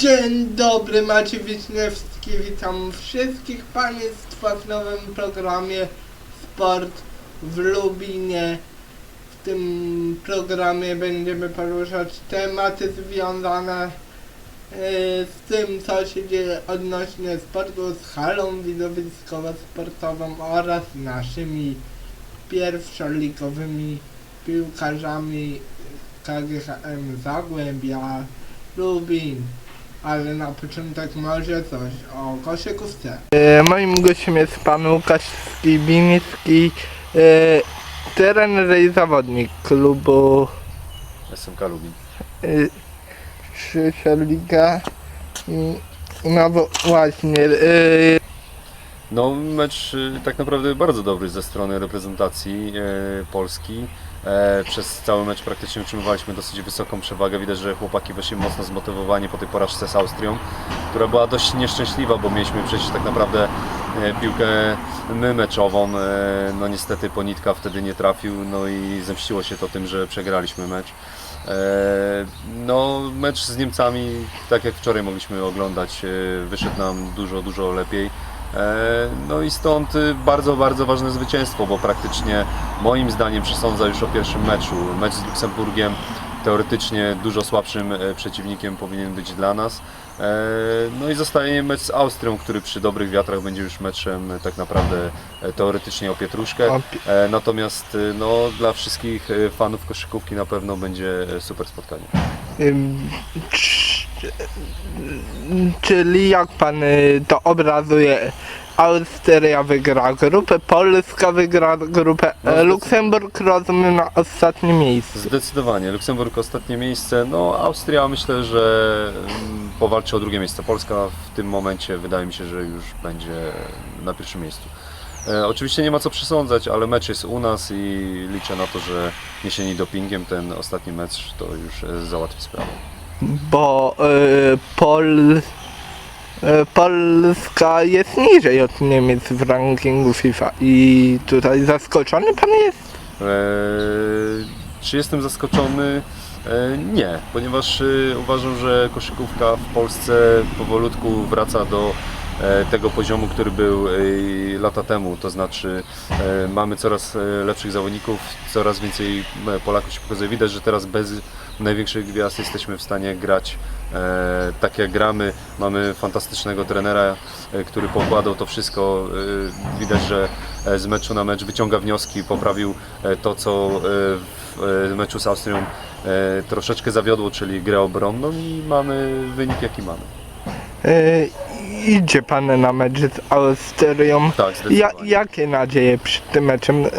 Dzień dobry, Maciej Wiśniewski, witam wszystkich Państwa w nowym programie Sport w Lubinie. W tym programie będziemy poruszać tematy związane e, z tym, co się dzieje odnośnie sportu, z halą widowiskowo-sportową oraz naszymi pierwszoligowymi piłkarzami KGHM Zagłębia, Lubin. Ale na początek może coś o koszykówce. E, moim gościem jest pan Łukasz Skibiński, e, trener i zawodnik klubu SMK Lubin. e, Liga. I, no bo właśnie, e, No mecz y, tak naprawdę bardzo dobry ze strony reprezentacji e, Polski. E, przez cały mecz praktycznie utrzymywaliśmy dosyć wysoką przewagę. Widać, że chłopaki weszli mocno zmotywowani po tej porażce z Austrią, która była dość nieszczęśliwa, bo mieliśmy przecież tak naprawdę e, piłkę my meczową. E, no niestety Ponitka wtedy nie trafił, no i zemściło się to tym, że przegraliśmy mecz. No, mecz z Niemcami, tak jak wczoraj mogliśmy oglądać, wyszedł nam dużo, dużo lepiej. E, No i stąd y, bardzo, bardzo ważne zwycięstwo, bo praktycznie moim zdaniem przesądza już o pierwszym meczu. Mecz z Luksemburgiem teoretycznie dużo słabszym e, przeciwnikiem powinien być dla nas. E, No i zostaje mecz z Austrią, który przy dobrych wiatrach będzie już meczem tak naprawdę teoretycznie o pietruszkę. Natomiast no, dla wszystkich fanów koszykówki na pewno będzie super spotkanie. Cz- Czyli jak pan y, to obrazuje? Austria wygra grupę, Polska wygra grupę, No. Luksemburg rozumiem na ostatnim miejscu. Zdecydowanie. Luksemburg ostatnie miejsce. No, Austria myślę, że mm, powalczy o drugie miejsce. Polska w tym momencie wydaje mi się, że już będzie na pierwszym miejscu. E, oczywiście nie ma co przesądzać, ale mecz jest u nas i liczę na to, że niesieni dopingiem ten ostatni mecz to już e, załatwi sprawę. Bo y, Pol, y, Polska jest niżej od Niemiec w rankingu FIFA i tutaj zaskoczony pan jest? Eee, czy jestem zaskoczony? Eee, nie, ponieważ e, uważam, że koszykówka w Polsce powolutku wraca do tego poziomu, który był e, lata temu. To znaczy e, mamy coraz e, lepszych zawodników, coraz więcej e, Polaków się pokazuje. Widać, że teraz bez największych gwiazd jesteśmy w stanie grać e, tak jak gramy. Mamy fantastycznego trenera, e, który pokładał to wszystko. E, widać, że e, z meczu na mecz wyciąga wnioski, poprawił e, to, co e, w e, meczu z Austrią e, troszeczkę zawiodło, czyli grę obronną i mamy wynik jaki mamy. Idzie pan na mecz z Austrią. Tak, Ja, zdecydowanie. jakie nadzieje przed tym meczem? Yy,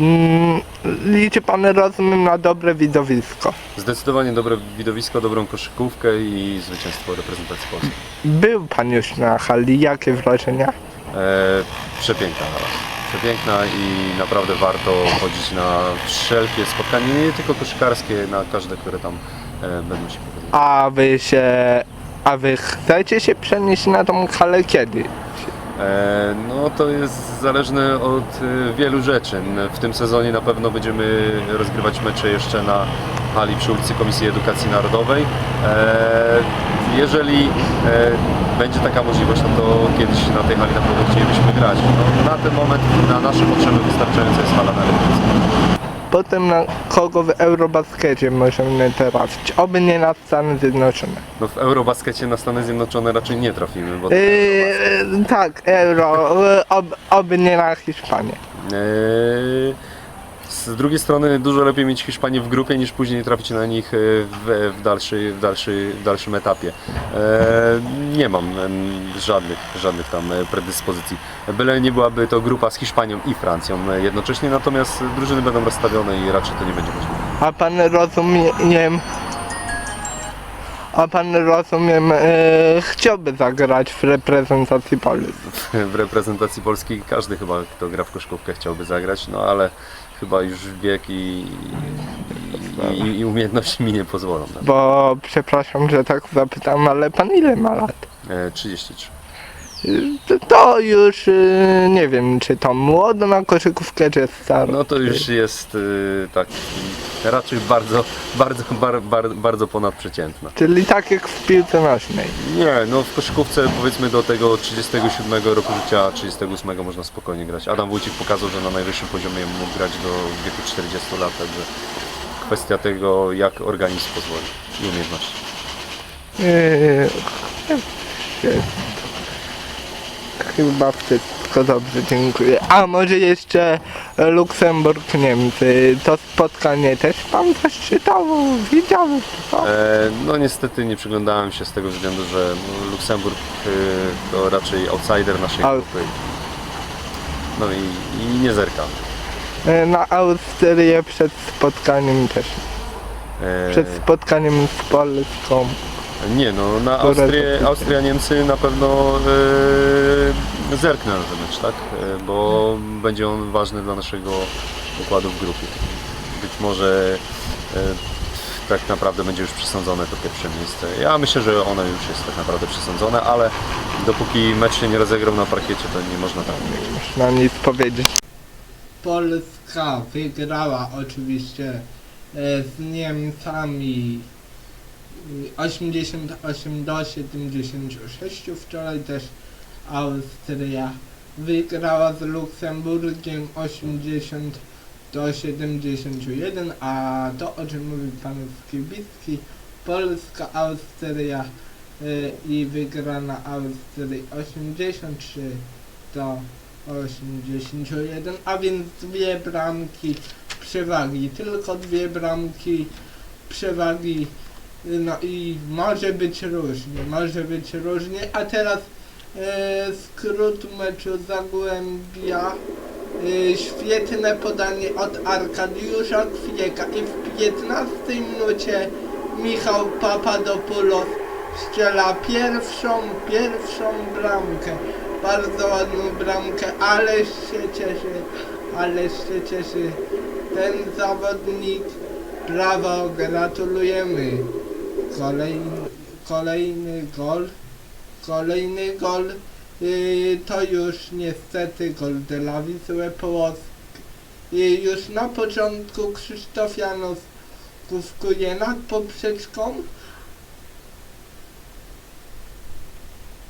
mm, liczy pan, rozumiem, na dobre widowisko. Zdecydowanie dobre widowisko, dobrą koszykówkę i zwycięstwo reprezentacji Polski. Był pan już na hali, jakie wrażenia? E, przepiękna hala. Przepiękna i naprawdę warto chodzić na wszelkie spotkania, nie tylko koszykarskie, na każde, które tam e, będą się pokazywać. A wy się, a wy chcecie się przenieść na tą halę kiedy? E, No to jest zależne od e, wielu rzeczy. W tym sezonie na pewno będziemy rozgrywać mecze jeszcze na hali przy ulicy Komisji Edukacji Narodowej. E, Jeżeli będzie taka możliwość, no to kiedyś na tej hali na pewno chcielibyśmy grać. No, na ten moment na nasze potrzeby wystarczająca jest hala na reprywancję. Potem na kogo w Eurobaskecie możemy trafić? Oby nie na Stany Zjednoczone. No w Eurobaskecie na Stany Zjednoczone raczej nie trafimy, bo to Yy, tak, euro, yy, ob, oby nie na Hiszpanię. Eee, Z drugiej strony dużo lepiej mieć Hiszpanię w grupie niż później trafić na nich e, w, w, dalszy, w, dalszy, w dalszym etapie. Eee, Nie mam żadnych, żadnych tam e, predyspozycji. Byle nie byłaby to grupa z Hiszpanią i Francją e, jednocześnie, natomiast drużyny będą rozstawione i raczej to nie będzie możliwe. A pan rozumiem, a pan rozumiem, e, chciałby zagrać w reprezentacji Polski. W reprezentacji Polski każdy chyba, kto gra w koszykówkę chciałby zagrać, no ale chyba już wiek i, i, i, i umiejętności mi nie pozwolą. na to. Bo przepraszam, że tak zapytam, ale pan ile ma lat? E, 33. y, to, już y, nie wiem, czy to młodo na koszykówkę, czy staro. No to już jest y, tak raczej bardzo, bardzo, bar, bar, bardzo ponadprzeciętna. Czyli tak jak w piłce nożnej. Nie, no w koszykówce powiedzmy do tego 37 roku życia, 38 można spokojnie grać. Adam Wójcik pokazał, że na najwyższym poziomie mógł grać do wieku 40 lat, także kwestia tego jak organizm pozwoli i umiejętności. Yy, Chyba wszystko dobrze, dziękuję. A może jeszcze Luksemburg, Niemcy. To spotkanie też pan coś czytał, widział? Co? E, no niestety nie przyglądałem się z tego względu, że Luksemburg y, to raczej outsider naszej Ale- grupy. No i, i nie zerkam. E, Na Austrię przed spotkaniem też. E, Przed spotkaniem z Polską. Nie no, na Austrię, Austria, Niemcy na pewno e, zerknę na ten mecz, tak? E, bo będzie on ważny dla naszego układu w grupie. Być może e, tak naprawdę będzie już przesądzone to pierwsze miejsce. Ja myślę, że ono już jest tak naprawdę przesądzone, ale dopóki mecz się nie rozegrał na parkiecie, to nie można tak mówić. Można nic powiedzieć. Polska wygrała oczywiście e, z Niemcami 88 do 76. Wczoraj też Austria wygrała z Luksemburgiem 80 do 71, a to o czym mówił pan Skibicki, Polska, Austria y, i wygrana Austrii 83 do 81, a więc dwie bramki przewagi, tylko dwie bramki przewagi, no i może być różnie, może być różnie, a teraz skrót meczu Zagłębia, e, świetne podanie od Arkadiusza Kwieka i w 15 minucie Michał Papadopoulos strzela pierwszą, pierwszą bramkę. Bardzo ładną bramkę, ależ się cieszy, ależ się cieszy ten zawodnik. Brawo, gratulujemy. Kolejny, kolejny gol, kolejny gol. Yy, to już niestety gol de la Wisły Płock. Yy, już na początku Krzysztof Janów główkuje nad poprzeczką,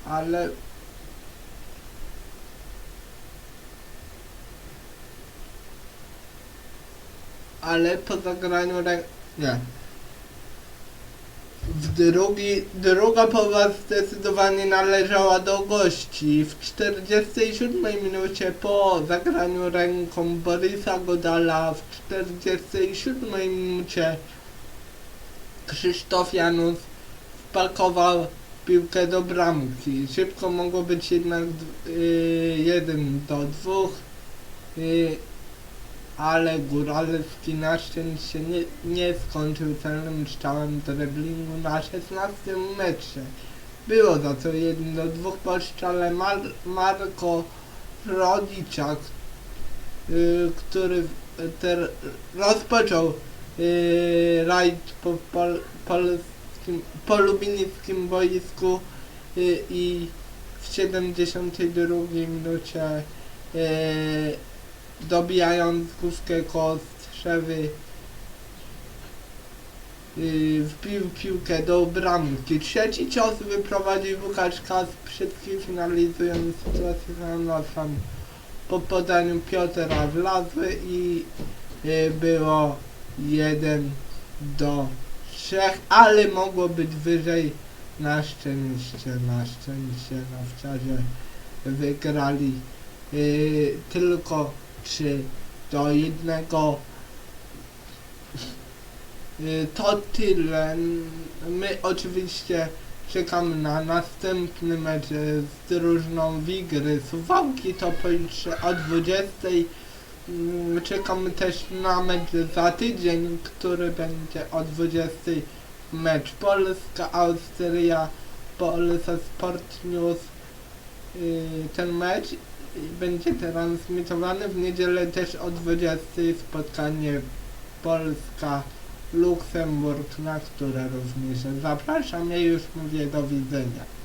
ale ale po zagraniu rę... nie. Drugi, druga połowa zdecydowanie należała do gości. W 47 minucie po zagraniu ręką Borysa Godala, w 47 minucie Krzysztof Janus wpakował piłkę do bramki. Szybko mogło być jednak d- yy, jeden do dwóch. Yy, ale Góralski na szczęście nie, nie skończył celnym strzałem driblingu na 16 metrze. Było za co 1 do 2 po strzale Mar Marko Rodiczak, y, który ter rozpoczął y, rajd po pol polskim, polubinickim boisku y, i w 72 minucie y, dobijając główkę koło strzewy yy, wbił piłkę do bramki. Trzeci cios wyprowadził Łukasz Kasprzycki finalizując sytuację za nosem po podaniu Piotra Wlazły i yy, było 1 do 3, ale mogło być wyżej. Na szczęście, na szczęście, na wczasie wygrali yy, tylko 3 do 1. Y, To tyle. My oczywiście czekamy na następny mecz y, z drużyną Wigry Suwałki, to pojutrze o 20. Mm, Czekamy też na mecz za tydzień, który będzie o 20. Mecz Polska, Austria, Polsa Sport News. Y, Ten mecz będzie transmitowany w niedzielę też o 20 spotkanie Polska Luksemburg, na które również zapraszam. Ja już mówię do widzenia.